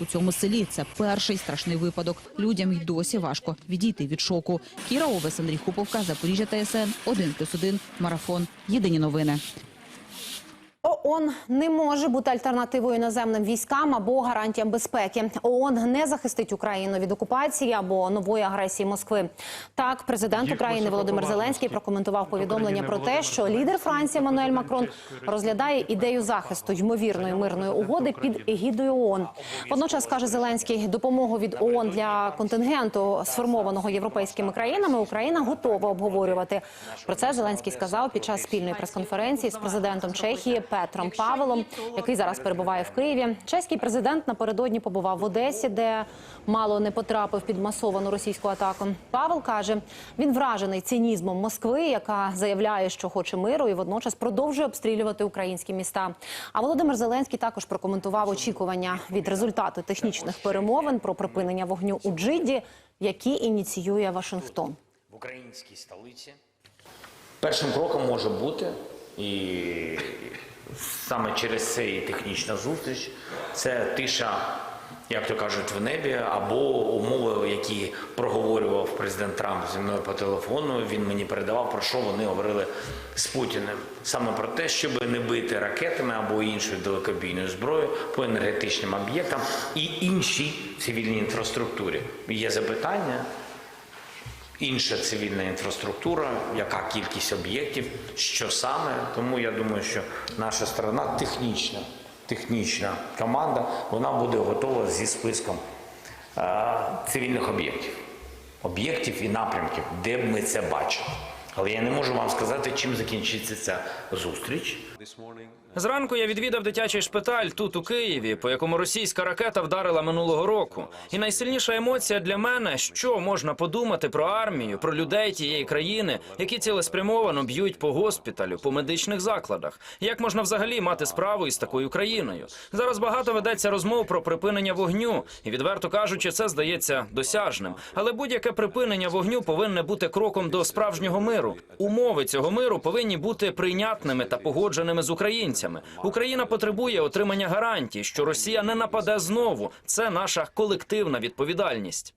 у цьому селі. Це перший страшний випадок. Людям й досі важко відійти від шоку. Кіра Овес, Андрій Хуповка, Запоріжжя ТСН, 1+,1, Марафон. Єдині новини. ООН не може бути альтернативою іноземним військам або гарантіям безпеки. ООН не захистить Україну від окупації або нової агресії Москви. Так, президент України Володимир. Зеленський прокоментував повідомлення про те, що лідер Франції Мануель Макрон розглядає ідею захисту ймовірної мирної угоди під егідою ООН. Водночас каже Зеленський, допомогу від ООН для контингенту сформованого європейськими країнами Україна готова обговорювати. Про це Зеленський сказав під час спільної прес-конференції з президентом Чехії Петром Павелом, який зараз перебуває в Києві. Чеський президент напередодні побував в Одесі, де мало не потрапив під масовану російську атаку. Павел каже, він вражений цинізмом Москви, яка заявляє, що хоче миру, і водночас продовжує обстрілювати українські міста. А Володимир Зеленський також прокоментував очікування від результату технічних перемовин про припинення вогню у Джиді, які ініціює Вашингтон. в українській столиці. Першим кроком може бути, і саме через це і технічна зустріч, це тиша, як то кажуть, в небі, або умови, які проговорював президент Трамп зі мною по телефону. Він мені передавав, про що вони говорили з Путіним. Саме про те, щоб не бити ракетами або іншою далекобійною зброєю по енергетичним об'єктам і іншій цивільній інфраструктурі. Є запитання, інша цивільна інфраструктура, яка кількість об'єктів, що саме. Тому я думаю, що наша сторона технічна, технічна команда, вона буде готова зі списком цивільних об'єктів, об'єктів і напрямків, де б ми це бачили. Але я не можу вам сказати, чим закінчиться ця зустріч. Зранку я відвідав дитячий шпиталь тут у Києві, по якому російська ракета вдарила минулого року. І найсильніша емоція для мене, що можна подумати про армію, про людей тієї країни, які цілеспрямовано б'ють по госпіталю, по медичних закладах. Як можна взагалі мати справу із такою країною? Зараз багато ведеться розмов про припинення вогню, і відверто кажучи, це здається досяжним. Але будь-яке припинення вогню повинне бути кроком до справжнього миру. Умови цього миру повинні бути прийнятними та погодженими з українцями. Україна потребує отримання гарантій, що Росія не нападе знову. Це наша колективна відповідальність.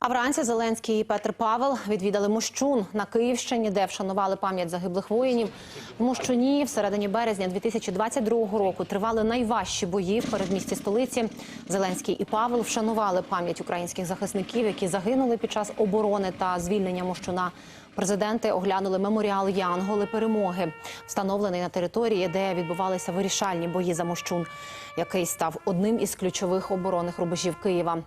А вранці Зеленський і Петр Павел відвідали Мощун на Київщині, де вшанували пам'ять загиблих воїнів. В Мощуні в середині березня 2022 року тривали найважчі бої в передмісті столиці. Зеленський і Павел вшанували пам'ять українських захисників, які загинули під час оборони та звільнення Мощуна. Президенти оглянули меморіал Янголи перемоги, встановлений на території, де відбувалися вирішальні бої за Мощун, який став одним із ключових оборонних рубежів Києва.